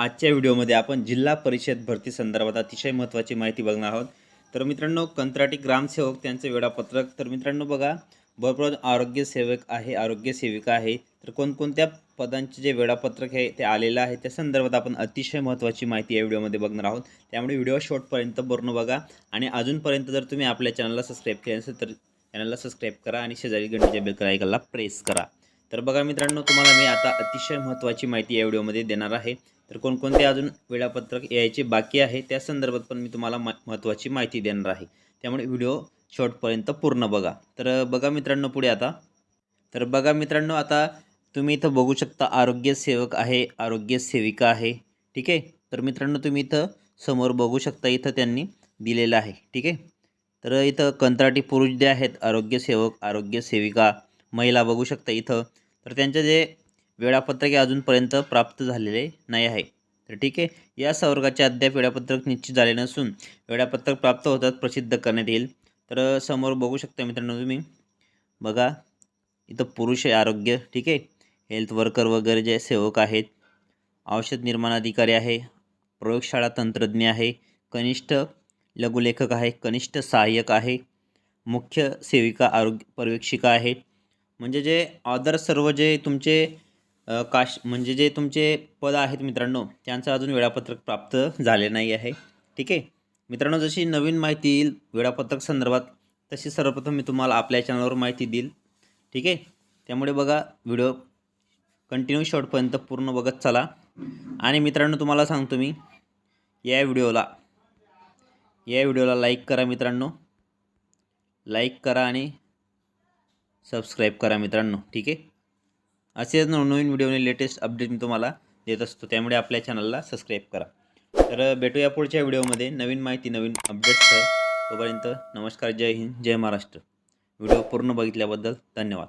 आजच्या व्हिडिओमध्ये आपण जिल्हा परिषद भरती संदर्भात अतिशय महत्त्वाची माहिती बघणार आहोत. तर मित्रांनो कंत्राटी ग्रामसेवक त्यांचं वेळापत्रक. तर मित्रांनो बघा भरपूर आरोग्य सेवक आहे आरोग्य सेविका आहे. तर कोणकोणत्या पदांचे जे वेळापत्रक आहे ते आलेलं आहे त्या संदर्भात आपण अतिशय महत्त्वाची माहिती या व्हिडिओमध्ये बघणार आहोत. त्यामुळे व्हिडिओ शॉर्टपर्यंत पूर्ण बघा. आणि अजूनपर्यंत जर तुम्ही आपल्या चॅनलला सबस्क्राईब केलं असेल तर चॅनलला सबस्क्राईब करा आणि शेजारी घंटेच्या बेल करायला प्रेस करा. तर बघा मित्रांनो तुम्हाला मी आता अतिशय महत्त्वाची माहिती या व्हिडिओमध्ये देणार आहे. तर कोणकोणते अजून वेळापत्रक यायचे बाकी आहे त्या संदर्भात पण मी तुम्हाला मा महत्त्वाची माहिती देणार आहे. त्यामुळे व्हिडिओ शेवटपर्यंत पूर्ण बघा. तर बघा मित्रांनो पुढे आता. तर बघा मित्रांनो आता तुम्ही इथं बघू शकता आरोग्य सेवक आहे आरोग्य सेविका आहे. ठीक आहे? तर मित्रांनो तुम्ही इथं समोर बघू शकता इथं त्यांनी दिलेलं आहे. ठीक आहे? तर इथं कंत्राटी पुरुष जे आहेत आरोग्य सेवक आरोग्य सेविका महिला बघू शकता इथं. तर त्यांचे जे वेळापत्रक अजूनपर्यंत प्राप्त झालेले नाही आहे. तर ठीक आहे. या संवर्गाचे अद्याप वेळापत्रक निश्चित झाले नसून वेळापत्रक प्राप्त होतात प्रसिद्ध करण्यात येईल. तर समोर बघू शकता मित्रांनो तुम्ही. बघा. इथं पुरुष आरोग्य. ठीक आहे. हेल्थ वर्कर वगैरे जे सेवक आहेत. औषध निर्माण अधिकारी आहे. प्रयोगशाळा तंत्रज्ञ आहे. कनिष्ठ लघुलेखक आहे. कनिष्ठ सहाय्यक आहे. मुख्य सेविका आरोग्य पर्यवेक्षिका आहे. म्हणजे जे ऑदर सर्व जे तुमचे काश म्हणजे जे तुमचे पद आहेत मित्रांनो त्यांचं अजून वेळापत्रक प्राप्त झाले नाही आहे. ठीक आहे? मित्रांनो जशी नवीन माहिती येईल वेळापत्रक संदर्भात तशी सर्वप्रथम मी तुम्हाला आपल्या चॅनलवर माहिती देईल. ठीक आहे? त्यामुळे बघा व्हिडिओ कंटिन्यू शॉर्टपर्यंत पूर्ण बघत चला. आणि मित्रांनो तुम्हाला सांगतो मी या व्हिडिओला या व्हिडिओला लाईक करा मित्रांनो. लाईक करा आणि सबस्क्राईब करा मित्रांनो. ठीक आहे? असेच नवनवीन व्हिडिओने लेटेस्ट अपडेट मी तुम्हाला देत असतो. त्यामुळे आपल्या चॅनलला सबस्क्राईब करा. तर भेटूया पुढच्या व्हिडिओमध्ये. नवीन माहिती नवीन अपडेट्स तोपर्यंत नमस्कार. जय हिंद जय महाराष्ट्र. व्हिडिओ पूर्ण बघितल्याबद्दल धन्यवाद.